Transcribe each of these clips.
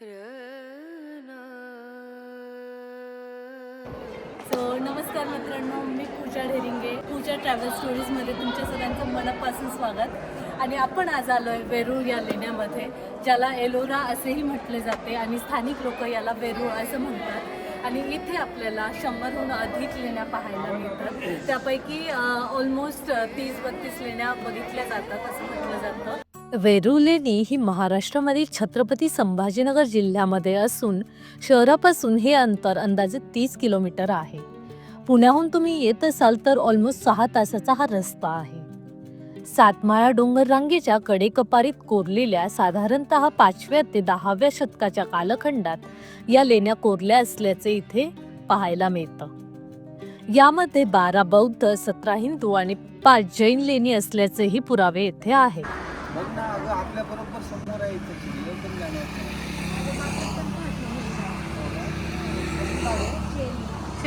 So नमस्कार मित्रांनो मी पूजा ढेरिंगे पूजा travel स्टोरीजमध्ये तुमच्या सगळ्यांचं मनापासून स्वागत. आणि आपण आज आलो आहे वेरूळ या लेण्यामध्ये ज्याला एलोरा असेही म्हटले जाते आणि स्थानिक लोक याला वेरूळ असं म्हणतात. आणि इथे आपल्याला शंभरहून अधिक लेण्या पाहायला मिळतात. त्यापैकी ऑलमोस्ट तीस बत्तीस लेण्या बघितल्या जातात असं म्हटलं जातं. वेरूळ लेणी ही महाराष्ट्रामधील छत्रपती संभाजीनगर जिल्ह्यामध्ये असून शहरापासून हे अंतर अंदाजे तीस किलोमीटर आहे. पुण्याहून तुम्ही येत असाल तर ऑलमोस्ट सहा तासाचा हा रस्ता आहे. सातमाळा डोंगर रांगेच्या कडेकपारीत कोरलेल्या साधारणतः पाचव्या ते दहाव्या शतकाच्या कालखंडात या लेण्या कोरल्या असल्याचे इथे पाहायला मिळतं. यामध्ये बारा बौद्ध सतरा हिंदू आणि पाच जैन लेणी असल्याचेही पुरावे येथे आहेत बघ ना अगं आपल्या बरोबर समोर आहे इथे चिखली, एकदम जाण्याचं.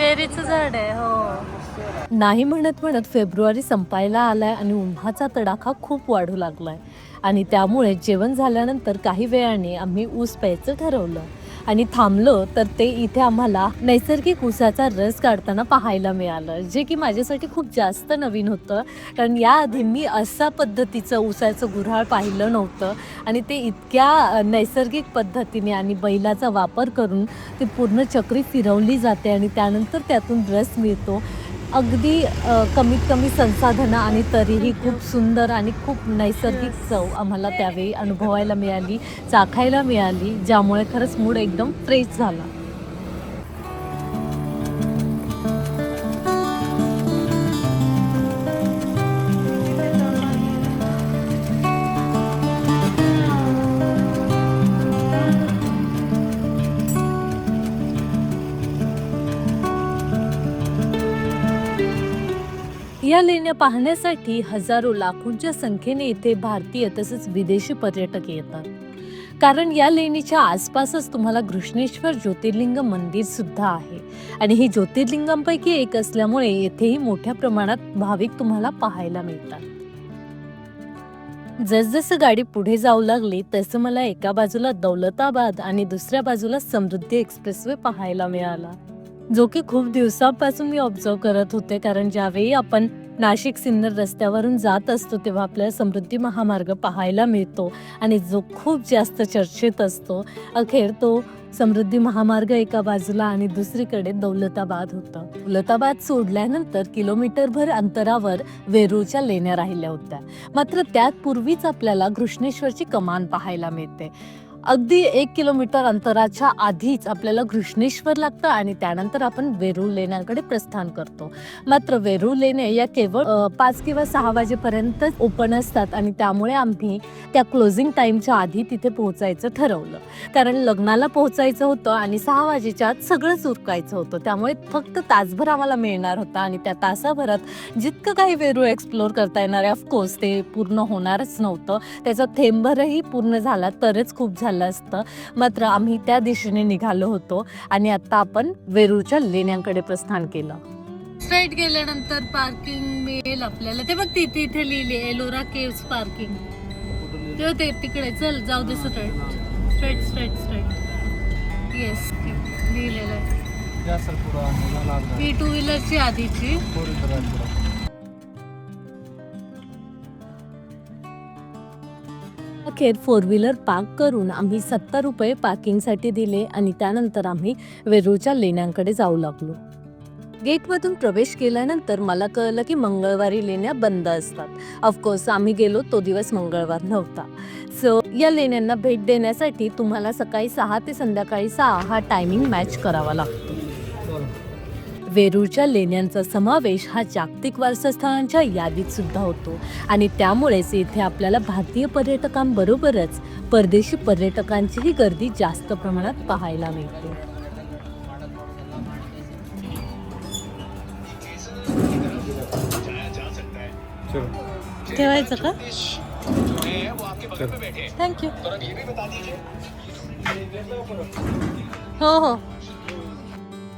चेरीचं झाड आहे हो. नाही म्हणत म्हणत फेब्रुवारी संपायला आलाय आणि उन्हाचा तडाखा खूप वाढू लागलाय. आणि त्यामुळे जेवण झाल्यानंतर काही वेळाने आम्ही ऊस प्यायचं ठरवलं. आणि थांबलो तर ते इथे आम्हाला नैसर्गिक ऊसाचा रस काढताना पाहायला मिळालं जे की माझ्यासाठी खूप जास्त नवीन होतं. कारण याआधी मी असा पद्धतीचं ऊसाचं गुऱ्हाळ पाहिलं नव्हतं आणि ते इतक्या नैसर्गिक पद्धतीने आणि बैलाचा वापर करून ती पूर्ण चक्री फिरवली जाते आणि त्यानंतर त्यातून रस मिळतो. अगदी कमीत कमी संसाधनं आणि तरीही खूप सुंदर आणि खूप नैसर्गिक चव आम्हाला त्यावेळी अनुभवायला मिळाली चाखायला मिळाली ज्यामुळे खरंच मूड एकदम फ्रेश झाला. या लेण्या पाहण्यासाठी हजारो लाखोंच्या संख्येने इथे भारतीय तसेच विदेशी पर्यटक येतात. कारण या लेणीच्या आसपासच तुम्हाला घृष्णेश्वर ज्योतिर्लिंग मंदिर सुद्धा आहे. आणि ही ज्योतिर्लिंगांपैकी एक असल्यामुळे येथेही मोठ्या प्रमाणात भाविक तुम्हाला पाहायला मिळतात. जसजसं गाडी पुढे जाऊ लागली तसं मला एका बाजूला दौलताबाद आणि दुसऱ्या बाजूला समृद्धी एक्सप्रेसवे पाहायला मिळाला. जो की खूप दिवसापासून मी ऑब्झर्व करत होते कारण ज्यावेळी आपण नाशिक सिन्नर रस्त्यावरून जात असतो तेव्हा आपल्याला समृद्धी महामार्ग पाहायला मिळतो आणि जो खूप जास्त चर्चेत असतो अखेर तो समृद्धी महामार्ग एका बाजूला आणि दुसरीकडे दौलताबाद होतं. दौलताबाद सोडल्यानंतर किलोमीटरभर अंतरावर वेरूळच्या लेण्या राहिल्या होत्या. मात्र त्यात पूर्वीच आपल्याला घृष्णेश्वरची कमान पाहायला मिळते. अगदी एक किलोमीटर अंतराच्या आधीच आपल्याला घृष्णेश्वर लागतं आणि त्यानंतर आपण वेरूळ लेण्याकडे प्रस्थान करतो. मात्र वेरूळ लेणे या केवळ पाच किंवा सहा वाजेपर्यंतच ओपन असतात आणि त्यामुळे आम्ही त्या क्लोजिंग टाईमच्या आधी तिथे पोहोचायचं ठरवलं. कारण लग्नाला पोहोचायचं होतं आणि सहा वाजेच्या आत सगळंच उरकायचं होतं. त्यामुळे फक्त तासभर आम्हाला मिळणार होता आणि त्या तासाभरात जितकं काही वेरूळ एक्सप्लोर करता येणार आहे ऑफकोर्स ते पूर्ण होणारच नव्हतं. त्याचा थेंबरही पूर्ण झाला तरच खूप झालं. असतं. मात्र आम्ही त्या दिशेने निघालो होतो आणि आता आपण वेरूळच्या लेण्यांकडे प्रस्थान केलं. स्ट्रेट गेल्यानंतर पार्किंग मिळेल आपल्याला. ते बघ तिथे इथे लिहिली एलोरा केव्स पार्किंग ते ते तिकडे. चल जाऊ दे straight straight straight straight yes लिहिलेलं आहे. टू व्हीलरची आधीची. अखेर फोर व्हीलर पार्क करून आम्ही सत्तर रुपये पार्किंगसाठी दिले आणि त्यानंतर आम्ही वेरूळच्या लेण्यांकडे जाऊ लागलो. गेटमधून प्रवेश केल्यानंतर मला कळलं की मंगळवारी लेण्या बंद असतात. ऑफकोर्स आम्ही गेलो तो दिवस मंगळवार नव्हता. सो या लेण्यांना भेट देण्यासाठी तुम्हाला सकाळी सहा ते संध्याकाळी सहा हा टायमिंग मॅच करावा लागतो. वेरूळच्या लेण्यांचा समावेश हा जागतिक वारसास्थळांच्या यादीत सुद्धा होतो. आणि त्यामुळेच इथे आपल्याला भारतीय पर्यटकांबरोबरच परदेशी पर्यटकांचीही गर्दी जास्त प्रमाणात पाहायला मिळते. चल. ठेवायचं का. थँक्यू हो हो.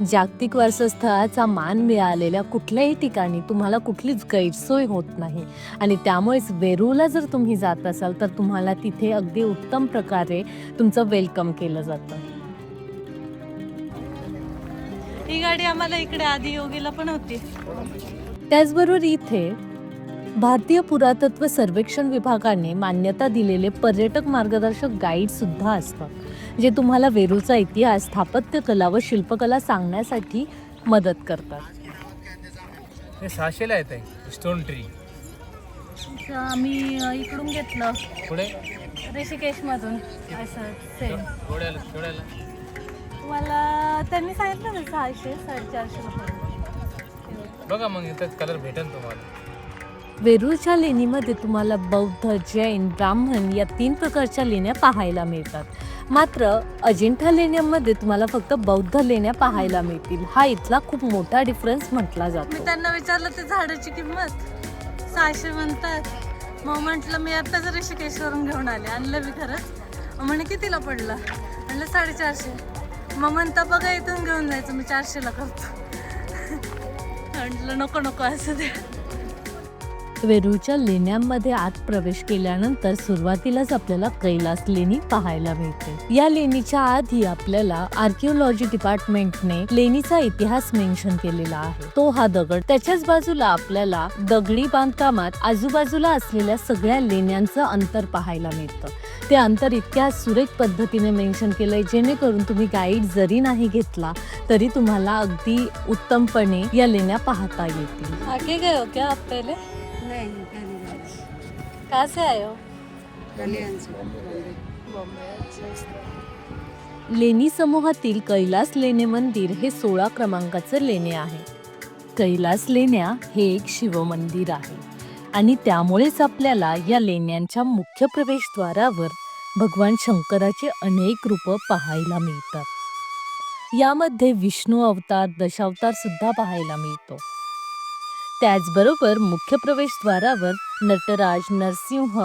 जागतिक वारसा स्थळाचा मान मिळालेल्या कुठल्याही ठिकाणी तुम्हाला कुठलीच गैरसोय होत नाही. आणि त्यामुळेच वेरूळला जर तुम्ही जात असाल तर तुम्हाला तिथे अगदी उत्तम प्रकारे तुमचं वेलकम केलं जातं. ही गाडी आम्हाला इकडे आधी योगीला पण होती. त्याचबरोबर इथे भारतीय पुरातत्व सर्वेक्षण विभागाने मान्यता दिलेले पर्यटक मार्गदर्शक गाईड सुद्धा असतात. जे तुम्हाला वेरूळचा इतिहास स्थापत्यकला व शिल्पकला सांगण्यासाठी मदत करतात. हे सहाशेला येत आहे स्टोन ट्री आम्ही इकडून घेतलं. पुढे? ऋषिकेश मधून असं सेम तुम्हाला त्यांनी सांगितलं ना सहाशे साडेचारशे रुपये. बघा मग इथं कलर भेटेल तुम्हाला. वेरूळच्या लेणीमध्ये तुम्हाला बौद्ध जैन ब्राह्मण या तीन प्रकारच्या लेण्या पाहायला मिळतात. मात्र अजिंठा लेण्यांमध्ये तुम्हाला फक्त बौद्ध लेण्या पाहायला मिळतील. हा इथला खूप मोठा डिफरन्स म्हटला मी त्यांना विचारलं ते झाडाची किंमत? सहाशे म्हणतात. मग म्हटलं मी आताच ऋषिकेशवरून घेऊन आले. आणलं मी खरंच म्हणे कितीला पडलं? म्हणलं साडेचारशे. मग म्हणता बघा इथून घेऊन जायचं मी चारशेला करतो. म्हटलं नको नको असं ते वेरूळच्या लेण्यांमध्ये आत प्रवेश केल्यानंतर सुरुवातीलाच आपल्याला कैलास लेणी पाहायला मिळते. या लेणीच्या आधी आपल्याला आर्किओलॉजी डिपार्टमेंटने लेणीचा इतिहास मेन्शन केलेला आहे. तो हा दगड. त्याच्याच बाजूला आपल्याला दगडी बांधकामात आजूबाजूला असलेल्या सगळ्या लेण्यांचं अंतर पाहायला मिळतं. ते अंतर इतक्या सुरेख पद्धतीने मेन्शन केलंय जेणेकरून तुम्ही गाईड जरी नाही घेतला तरी तुम्हाला अगदी उत्तमपणे या लेण्या पाहता येतील. आगे गए हो क्या आप पहले? नहीं कहाँ से आए हो कल्याण से लेणी समूहातील कैलास लेणे मंदिर हे सोळा क्रमांकाचं लेणे आहे. कैलास लेण्या हे एक शिवमंदिर आहे. आणि त्यामुळेच आपल्याला या लेण्यांच्या मुख्य प्रवेशद्वारावर भगवान शंकराचे अनेक रूप पाहायला मिळतात. यामध्ये विष्णू अवतार दशावतार सुद्धा पाहायला मिळतो. त्याचबरोबर मुख्य प्रवेशद्वारावर नटराज नरसिंह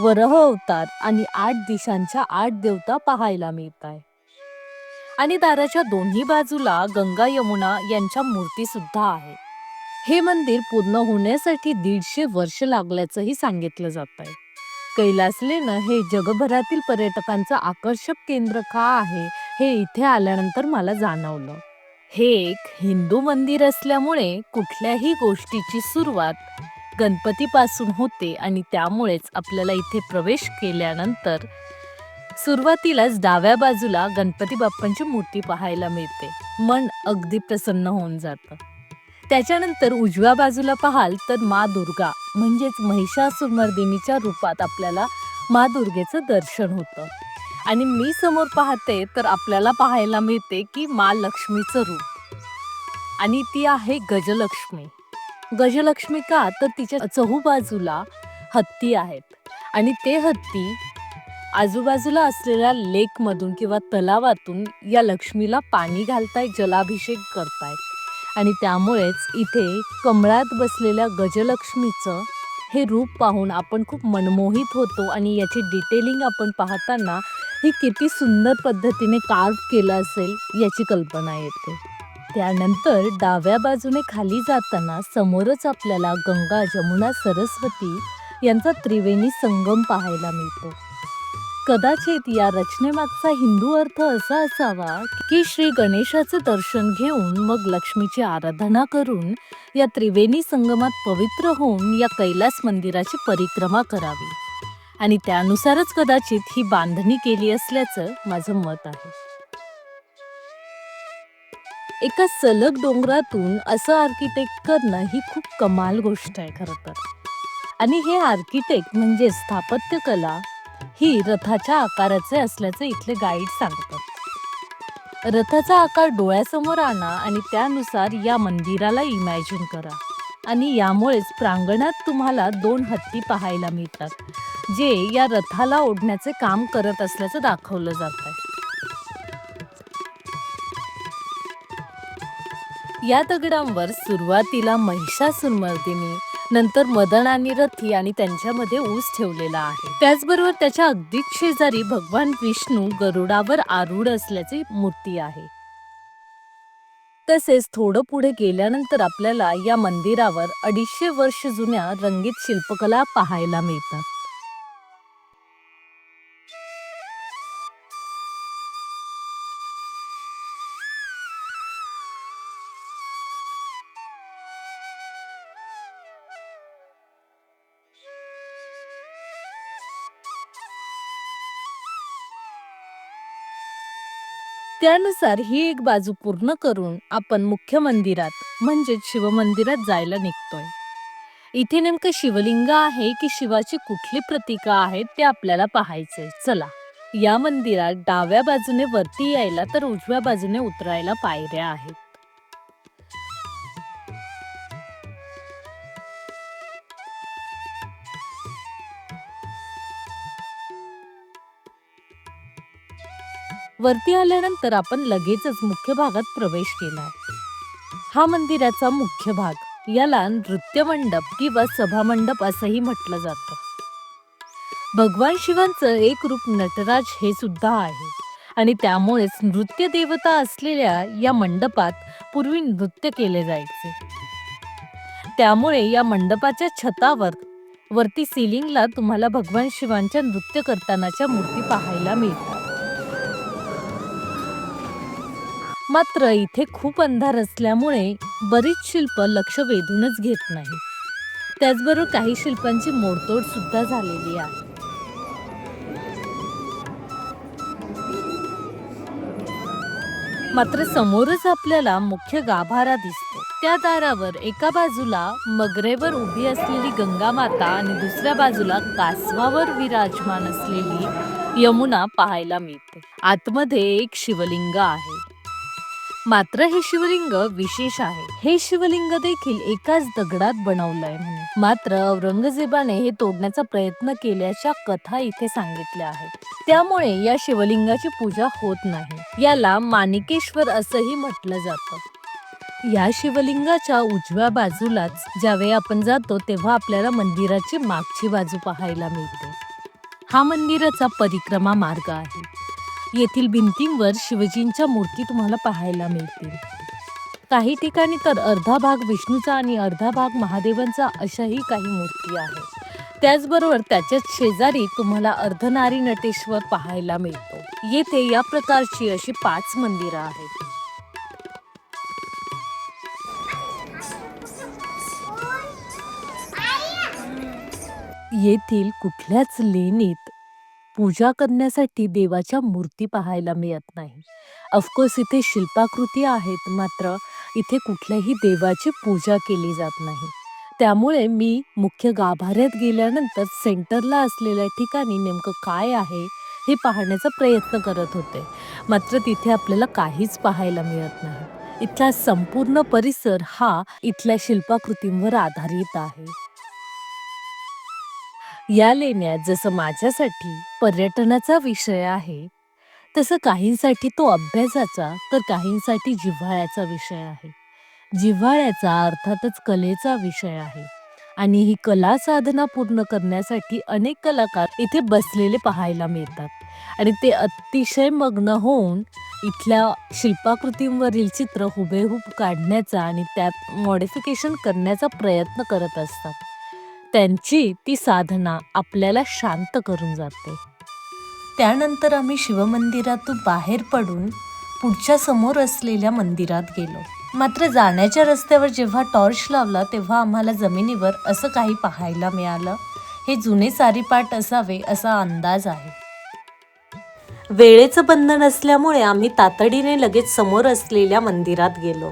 वरह अवतार आणि आठ दिशांच्या आठ देवता पाहायला मिळत आहे आणि दाराच्या दोन्ही बाजूला गंगा यमुना यांच्या मूर्ती सुद्धा आहेत हे मंदिर पूर्ण होण्यासाठी दीडशे वर्ष लागल्याचंही सांगितलं जात आहे कैलास लेणं हे जगभरातील पर्यटकांचं आकर्षक केंद्र का आहे हे इथे आल्यानंतर मला जाणवलं. हे एक हिंदू मंदिर असल्यामुळे कुठल्याही गोष्टीची सुरुवात गणपतीपासून होते आणि त्यामुळेच आपल्याला इथे प्रवेश केल्यानंतर सुरुवातीलाच डाव्या बाजूला गणपती बाप्पांची मूर्ती पाहायला मिळते. मन अगदी प्रसन्न होऊन जातं. त्याच्यानंतर उजव्या बाजूला पाहाल तर मा दुर्गा म्हणजेच महिषासुरमर्दिनीच्या रूपात आपल्याला मा दुर्गेचं दर्शन होतं. आणि मी समोर पाहते तर आपल्याला पाहायला मिळते की मा लक्ष्मीचं रूप. आणि ती आहे गजलक्ष्मी. गजलक्ष्मी का? तर तिच्या चहूबाजूला हत्ती आहेत. आणि ते हत्ती आजूबाजूला असलेल्या लेकमधून किंवा तलावातून या लक्ष्मीला पाणी घालतायत जलाभिषेक करतायत आणि त्यामुळेच इथे कमळात बसलेल्या गजलक्ष्मीचं हे रूप पाहून आपण खूप मनमोहित होतो आणि याची डिटेलिंग आपण पाहताना ही किती सुंदर पद्धतीने कार्व केलं असेल याची कल्पना येते. त्यानंतर डाव्या बाजूने खाली जाताना समोरच आपल्याला गंगा जमुना सरस्वती यांचा त्रिवेणी संगम पाहायला मिळतो. कदाचित या रचनेमागचा हिंदू अर्थ असा असावा की श्री गणेशाचे दर्शन घेऊन मग लक्ष्मीची आराधना करून या त्रिवेणी संगमात पवित्र होऊन या कैलास मंदिराची परिक्रमा करावी. आणि त्यानुसारच कदाचित ही बांधणी केली असल्याचं माझं मत आहे. एका सलग डोंगरातून असं आर्किटेक्ट करणं ही खूप कमाल गोष्ट आहे खरं तर. आणि हे आर्किटेक्ट म्हणजे स्थापत्यकला ही रथाच्या आकाराचे असल्याचे इथले गाईड सांगतात. रथाचा आकार डोळ्यासमोर आणा आणि त्यानुसार या मंदिराला इमॅजिन करा. आणि यामुळेच प्रांगणात तुम्हाला दोन हत्ती पाहायला मिळतात. जे या रथाला ओढण्याचे काम करत असल्याचं दाखवलं जात आहे या दगडांवर सुरुवातीला महिषासुरमर्दिनी नंतर मदन आणि रथी आणि त्यांच्यामध्ये ऊस ठेवलेला आहे. त्याचबरोबर त्याच्या अगदी शेजारी भगवान विष्णू गरुडावर आरूढ असल्याची मूर्ती आहे. तसेच थोडं पुढे गेल्यानंतर आपल्याला या मंदिरावर अडीचशे वर्ष जुन्या रंगीत शिल्पकला पाहायला मिळतात. त्यानुसार ही एक बाजू पूर्ण करून आपण मुख्य मंदिरात म्हणजेच शिवमंदिरात जायला निघतोय. इथे नेमकं शिवलिंग आहे की शिवाची कुठली प्रतीका आहेत ते आपल्याला पाहायचंय. चला या मंदिरात डाव्या बाजूने वरती यायला तर उजव्या बाजूने उतरायला पायऱ्या आहेत. वरती आल्यानंतर आपण लगेचच मुख्य भागात प्रवेश केला हा मंदिराचा मुख्य भाग याला नृत्य मंडप किंवा सभा मंडप असंही म्हटलं जातं. भगवान शिवांचं एक रूप नटराज हे सुद्धा आहे. आणि त्यामुळेच नृत्य देवता असलेल्या या मंडपात पूर्वी नृत्य केले जायचे. त्यामुळे या मंडपाच्या छतावर वरती सिलिंगला तुम्हाला भगवान शिवांच्या नृत्य करतानाच्या मूर्ती पाहायला मिळतात. मात्र इथे खूप अंधार असल्यामुळे बरीच शिल्प लक्ष वेधूनच घेत नाही. त्याचबरोबर काही शिल्पांची मोडतोड सुद्धा झालेली आहे. मात्र समोरच आपल्याला मुख्य गाभारा दिसतो. त्या दारावर एका बाजूला मगरेवर उभी असलेली गंगा माता आणि दुसऱ्या बाजूला कासवावर विराजमान असलेली यमुना पाहायला मिळते. आतमध्ये एक शिवलिंग आहे. मात्र हे शिवलिंग विशेष आहे. हे शिवलिंग देखील एकाच दगडात बनवलंय म्हणे मात्र औरंगजेबाने हे तोडण्याचा प्रयत्न केल्याच्या कथा इथे सांगितल्या आहेत. त्यामुळे या शिवलिंगाची पूजा होत नाही. याला माणिकेश्वर असंही म्हटलं जातं. या शिवलिंगाच्या उजव्या बाजूलाच ज्यावेळी आपण जातो तेव्हा आपल्याला मंदिराची मागची बाजू पाहायला मिळते. हा मंदिराचा परिक्रमा मार्ग आहे. येथील भिंतींवर शिवजींच्या मूर्ती तुम्हाला पाहायला मिळतील. काही ठिकाणी तर अर्धा भाग विष्णूचा आणि अर्धा भाग महादेवांचा अशाही काही मूर्ती आहेत. त्याचबरोबर त्याच्याच शेजारी तुम्हाला अर्धनारी नटेश्वर पाहायला मिळतो. येथे या प्रकारची अशी पाच मंदिरं आहेत. येथील कुठल्याच लेणीत पूजा करण्यासाठी देवाच्या मूर्ती पाहायला मिळत नाही. ऑफकोर्स इथे शिल्पाकृती आहेत मात्र इथे कुठल्याही देवाची पूजा केली जात नाही. त्यामुळे मी मुख्य गाभाऱ्यात गेल्यानंतर सेंटरला असलेल्या ठिकाणी नेमकं काय आहे हे पाहण्याचा प्रयत्न करत होते. मात्र तिथे आपल्याला काहीच पाहायला मिळत नाही. इथला संपूर्ण परिसर हा इथल्या शिल्पाकृतींवर आधारित आहे. या लेण्यात जसं माझ्यासाठी पर्यटनाचा विषय आहे तसं काहींसाठी तो अभ्यासाचा तर काहींसाठी जिव्हाळ्याचा विषय आहे. जिव्हाळ्याचा अर्थातच कलेचा विषय आहे आणि ही कला साधना पूर्ण करण्यासाठी अनेक कलाकार इथे बसलेले पाहायला मिळतात. आणि ते अतिशय मग्न होऊन इथल्या शिल्पाकृतींवरील चित्र हुबेहूब काढण्याचा आणि त्यात मॉडिफिकेशन करण्याचा प्रयत्न करत असतात. त्यांची ती साधना आपल्याला शांत करून जाते. त्यानंतर आम्ही शिवमंदिरातून बाहेर पडून पुढच्या समोर असलेल्या मंदिरात गेलो. मात्र जाण्याच्या रस्त्यावर जेव्हा टॉर्च लावला तेव्हा आम्हाला जमिनीवर असं काही पाहायला मिळालं. हे जुने सारीपाट असावे असा अंदाज आहे. वेळेचं बंधन असल्यामुळे आम्ही तातडीने लगेच समोर असलेल्या मंदिरात गेलो.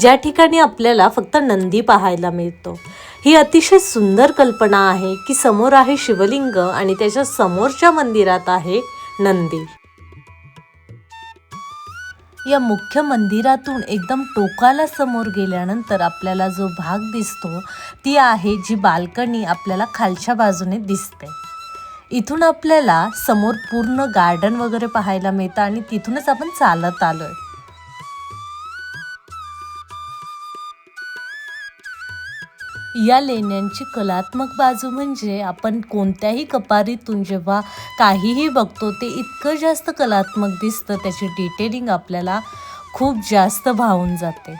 ज्या ठिकाणी आपल्याला फक्त नंदी पाहायला मिळतो. ही अतिशय सुंदर कल्पना आहे की समोर आहे शिवलिंग आणि त्याच्या समोरच्या मंदिरात आहे नंदी. या मुख्य मंदिरातून एकदम टोकाला समोर गेल्यानंतर आपल्याला जो भाग दिसतो ती आहे जी बाल्कनी आपल्याला खालच्या बाजूने दिसते. इथून आपल्याला समोर पूर्ण गार्डन वगैरे पाहायला मिळतं आणि तिथूनच आपण चालत आलोय. या लेण्यांची कलात्मक बाजू म्हणजे आपण कोणत्याही कपारीतून जेव्हा काहीही बघतो ते इतकं जास्त कलात्मक दिसतं त्याची डिटेलिंग आपल्याला खूप जास्त भावून जाते.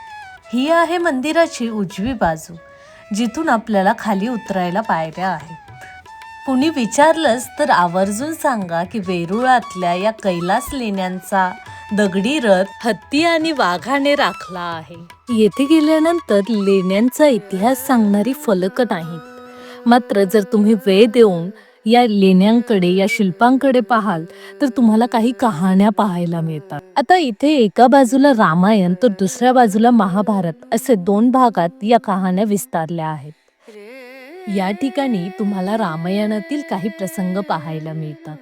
ही आहे मंदिराची उजवी बाजू जिथून आपल्याला खाली उतरायला पायऱ्या आहेत. कुणी विचारलंच तर आवर्जून सांगा की वेरुळातल्या या कैलास लेण्यांचा दगडी रथ हत्ती आणि वाघाने राखला आहे. येथे गेल्यानंतर लेण्यांचा इतिहास सांगणारी फलक नाहीत. मात्र जर तुम्ही वेळ देऊन या लेण्यांकडे या शिल्पांकडे पाहाल तर तुम्हाला काही कहाण्या पाहायला मिळतात. आता इथे एका बाजूला रामायण तर दुसऱ्या बाजूला महाभारत असे दोन भागात या कहाण्या विस्तारल्या आहेत. या ठिकाणी तुम्हाला रामायणातील काही प्रसंग पाहायला मिळतात.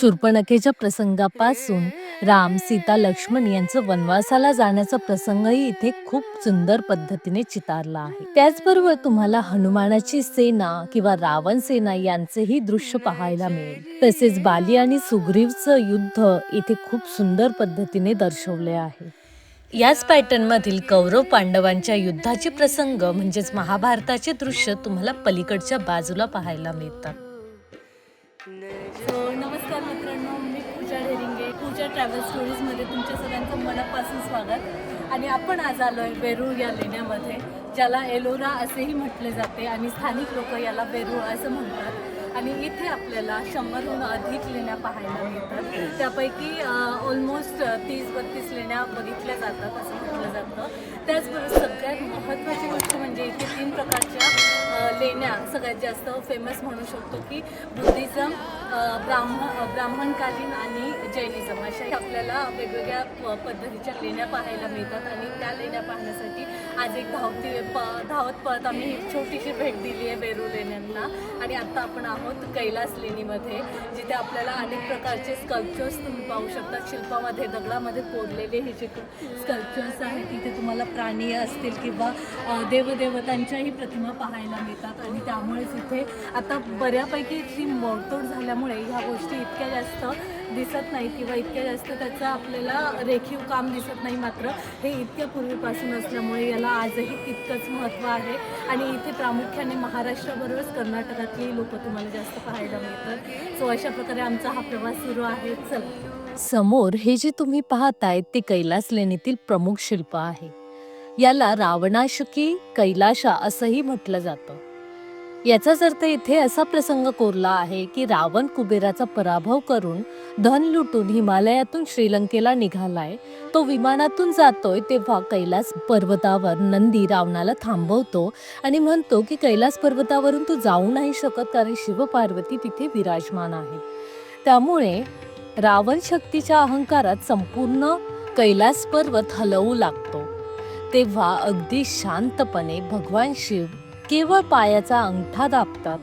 शूर्पणखेच्या प्रसंगापासून राम सीता लक्ष्मण यांचं वनवासाला जाण्याचा प्रसंगही इथे खूप सुंदर पद्धतीने चितारला आहे. त्याचबरोबर तुम्हाला हनुमानाची सेना किंवा रावण सेना यांचेही दृश्य पाहायला मिळेल. तसेच बाली आणि सुग्रीवचं युद्ध इथे खूप सुंदर पद्धतीने दर्शवले आहे. याच पॅटर्नमधील कौरव पांडवांच्या युद्धाचे प्रसंग म्हणजेच महाभारताचे दृश्य तुम्हाला पलीकडच्या बाजूला पाहायला मिळतात. हो, नमस्कार मित्रांनो मी पूजा ढेरिंगे पूजा ट्रॅव्हल स्टोरीजमध्ये तुमच्या सगळ्यांचं मनापासून स्वागत. आणि आपण आज आलो आहे वेरूळ या लेण्यामध्ये ज्याला एलोरा असेही म्हटले जाते आणि स्थानिक लोक याला वेरूळ असं म्हणतात. आणि इथे आपल्याला शंभरहून अधिक लेण्या पाहायला मिळतात. त्यापैकी ऑलमोस्ट तीस बत्तीस लेण्या बघितल्या जातात असं म्हटलं जातं. त्याचबरोबर सगळ्यात महत्त्वाची गोष्ट म्हणजे इथे तीन प्रकारच्या लेण्या सगळ्यात जास्त फेमस म्हणू शकतो की बुद्धिझम ब्राह्मण ब्राह्मणकालीन आणि जैनिझम. अशा आपल्याला वेगवेगळ्या प- पद्धतीच्या लेण्या पाहायला मिळतात आणि त्या लेण्या पाहण्यासाठी आज एक धावती प धावत पळत आम्ही ही छोटीशी भेट दिली आहे वेरूळ लेण्यांना आणि आत्ता आपण आहोत कैलास लेणीमध्ये जिथे आपल्याला अनेक प्रकारचे स्कल्पचर्स तुम्ही पाहू शकता शिल्पामध्ये दगडामध्ये कोरलेले हे जे स्कल्पचर्स आहेत तिथे तुम्हाला प्राणी असतील किंवा देवदेवतांच्याही प्रतिमा पाहायला मिळतात. आणि त्यामुळेच इथे आता बऱ्यापैकी जी मोडतोड झाल्यामुळे ह्या गोष्टी इतक्या जास्त दिसत नाही किंवा इतक्या जास्त त्याचं आपल्याला रेखीव काम दिसत नाही मात्र हे इतक्या पूर्वीपासून असल्यामुळे याला आजही तितकंच महत्त्व आहे. आणि इथे प्रामुख्याने महाराष्ट्राबरोबरच कर्नाटकातली लोक तुम्हाला जास्त पाहायला मिळतात. सो अशा प्रकारे आमचा हा प्रवास सुरू आहे. चल. समोर हे जे तुम्ही पाहताय ते कैलास लेणीतील प्रमुख शिल्प आहे. याला रावणाशकी कैलाशा असंही म्हटलं जातं. याचाच अर्थ इथे असा प्रसंग कोरला आहे की रावण कुबेराचा पराभव करून धन लुटून हिमालयातून श्रीलंकेला निघालाय. तो विमानातून जातोय तेव्हा कैलास पर्वतावर नंदी रावणाला थांबवतो आणि म्हणतो की कैलास पर्वतावरून तू जाऊ नाही शकत कारण शिवपार्वती तिथे विराजमान आहे. त्यामुळे रावण शक्तीच्या अहंकारात संपूर्ण कैलास पर्वत हलवू लागतो. तेव्हा अगदी शांतपणे भगवान शिव केवळ पायाचा अंगठा दाबतात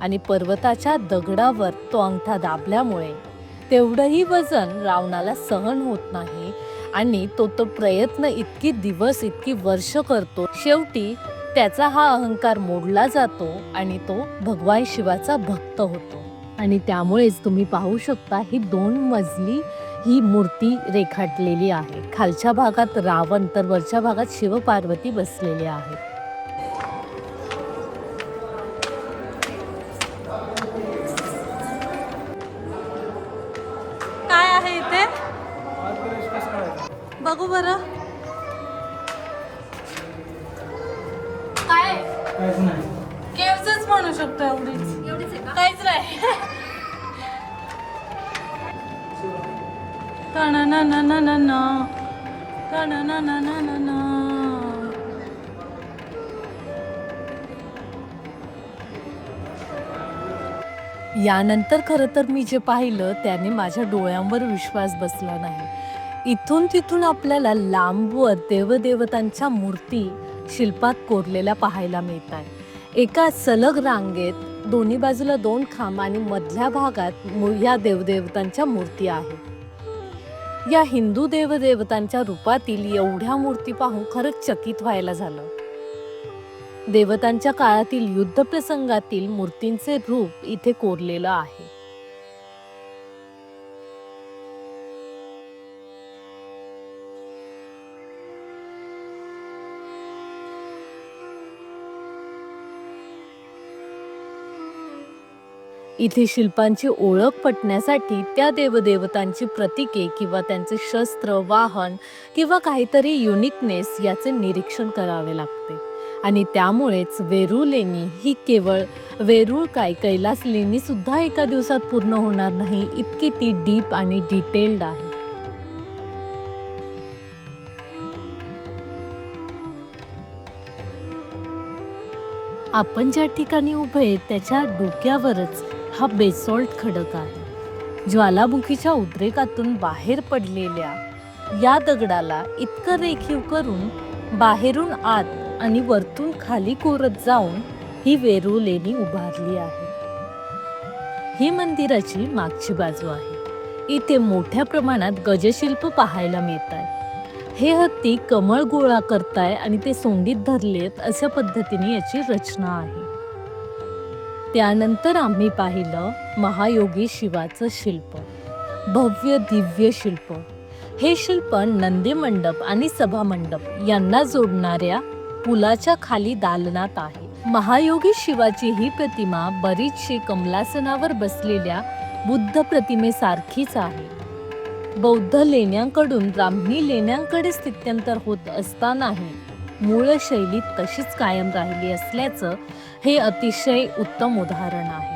आणि पर्वताच्या दगडावर तो अंगठा दाबल्यामुळे तेवढंही वजन रावणाला सहन होत नाही आणि तो तो प्रयत्न इतकी दिवस इतकी वर्ष करतो. शेवटी त्याचा हा अहंकार मोडला जातो आणि तो भगवान शिवाचा भक्त होतो. आणि त्यामुळेच तुम्ही पाहू शकता ही दोन मजली ही मूर्ती रेखाटलेली आहे. खालच्या भागात रावण तर वरच्या भागात शिवपार्वती बसलेले आहेत. बघू बर. काय? केवच म्हणू शकतो एवढीच. का? काहीच नाही. ना ना ना ना ना ना ना ना ना ना यानंतर खरं तर मी जे पाहिलं त्याने माझ्या डोळ्यांवर विश्वास बसला नाही. इथून तिथून आपल्याला लांबवर देवदेवतांच्या मूर्ती शिल्पात कोरलेल्या पाहायला मिळतात. एका सलग रांगेत दोन्ही बाजूला दोन खांब आणि मधल्या भागात मू- या देवदेवतांच्या मूर्ती आहेत. या हिंदू देवदेवतांच्या रूपातील एवढ्या मूर्ती पाहून खरंच चकित व्हायला झालं. देवतांच्या काळातील युद्ध प्रसंगातील मूर्तींचे रूप इथे कोरलेलं आहे. इथे शिल्पांची ओळख पटण्यासाठी त्या देवदेवतांची प्रतीके किंवा त्यांचे शस्त्र वाहन किंवा काहीतरी युनिकनेस याचे निरीक्षण करावे लागते. आणि त्यामुळेच वेरूळ लेणी ही केवळ वेरूळ काय कैलास लेणी सुद्धा एका दिवसात पूर्ण होणार नाही इतकी ती डीप आणि डिटेल्ड आहे. आपण ज्या ठिकाणी उभे त्याच्या डोक्यावरच हा बेसॉल्ट खडक आहे. ज्वालामुखीच्या उद्रेकातून बाहेर पडलेल्या या दगडाला इतकं रेखीव करून बाहेरून आत आणि वरतून खाली कोरत जाऊन ही वेरूळ लेणी उभारली आहे. ही मंदिराची मागची बाजू आहे. इथे मोठ्या प्रमाणात गजशिल्प पाहायला मिळत आहे. हे हत्ती कमळ गोळा करताय आणि ते सोंडीत धरलेत अशा पद्धतीने याची रचना आहे. त्यानंतर आम्ही पाहिलं महायोगी शिवाचं शिल्प. भव्य दिव्य शिल्प. हे शिल्प नंदी मंडप आणि सभा मंडप यांना जोडणाऱ्या पुलाच्या खाली दालनात आहे. महायोगी शिवाची ही प्रतिमा बरीचशी कमलासनावर बसलेल्या बुद्ध प्रतिमेसारखीच आहे. बौद्ध लेण्यांकडून ब्राह्मी लेण्यांकडे स्थित्यंतर होत असतानाही मूळ शैली तशीच कायम राहिली असल्याचं हे अतिशय उत्तम उदाहरण आहे.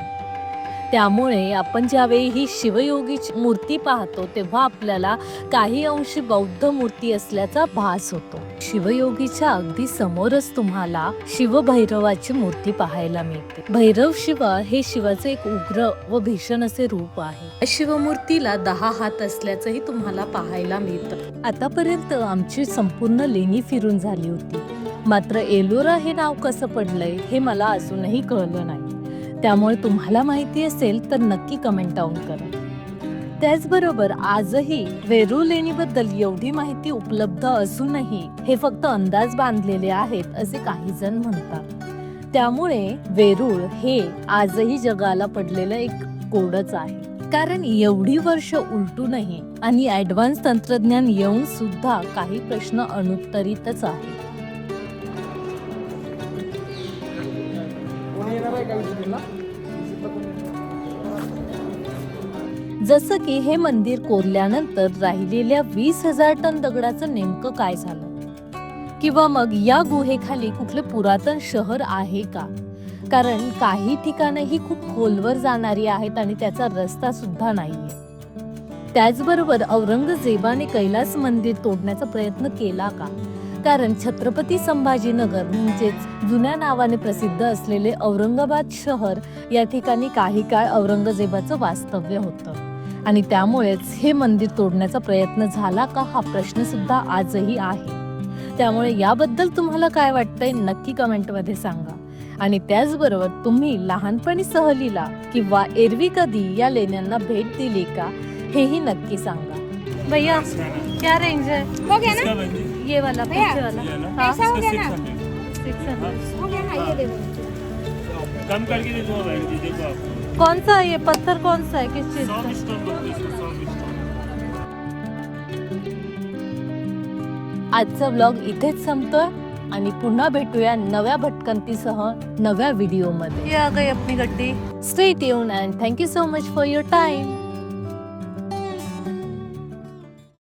त्यामुळे आपण ज्यावेळी ही शिवयोगीची मूर्ती पाहतो तेव्हा आपल्याला काही अंशी बौद्ध मूर्ती असल्याचा भास होतो. शिवयोगीच्या अगदी समोरच तुम्हाला शिवभैरवाची मूर्ती पाहायला मिळते. भैरव शिव हे शिवाचे एक उग्र व भीषण असे रूप आहे. शिवमूर्तीला दहा हात असल्याचंही तुम्हाला पाहायला मिळतं. आतापर्यंत आमची संपूर्ण लेणी फिरून झाली होती. मात्र एलोरा हे नाव कसं पडलंय हे मला अजूनही कळलं नाही. त्यामुळे तुम्हाला माहिती असेल तर नक्की कमेंट डाऊन करा. त्याचबरोबर आजही वेरूळ लेणीबद्दल एवढी माहिती उपलब्ध असूनही हे फक्त अंदाज बांधलेले आहेत असे काही जण म्हणतात. त्यामुळे वेरूळ हे आजही जगाला पडलेलं एक कोडच आहे. कारण एवढी वर्ष उलटूनही आणि ऍडव्हान्स तंत्रज्ञान येऊन सुद्धा काही प्रश्न अनुत्तरितच आहे जसं की हे मंदिर कोरल्यानंतर राहिलेल्या वीस हजार टन दगडाचं नेमकं काय झालं? किंवा मग या गुहेखाली कुठलं पुरातन शहर आहे का? कारण काही ठिकाणं ही खूप खोलवर जाणारी आहेत आणि त्याचा रस्ता सुद्धा नाहीये. त्याचबरोबर औरंगजेबाने कैलास मंदिर तोडण्याचा प्रयत्न केला का? कारण छत्रपती संभाजीनगर म्हणजेच जुन्या नावाने प्रसिद्ध असलेले औरंगाबाद शहर या ठिकाणी काही काळ औरंगजेबाचं वास्तव्य होतं. आणि त्यामुळेच हे मंदिर तोडण्याचा प्रयत्न झाला का हा प्रश्न सुद्धा आजही आहे. त्यामुळे याबद्दल तुम्हाला काय वाटतंय नक्की कमेंटमध्ये सांगा. आणि त्याचबरोबर तुम्ही लहानपणी सहलीला किंवा एरवी कधी या लेण्यांना भेट दिली का हेही नक्की सांगा. भैया क्या रेंज है? हो गया ना ये वाला पीछे वाला. हाँ ऐसा गया ना? सिक्स हंड्रेड गया ना ये देखो कम करके दे दो बहन जी देखो आप कौन सा है ये पत्थर कौन सा है किस चीज का आजचा ब्लॉग इथेच संपतोय आणि पुन्हा भेटूया नव्या भटकंतीसह नव्या व्हिडिओमध्ये ये आ गई अपनी गड्डी. Stay tune and thank you so much for your time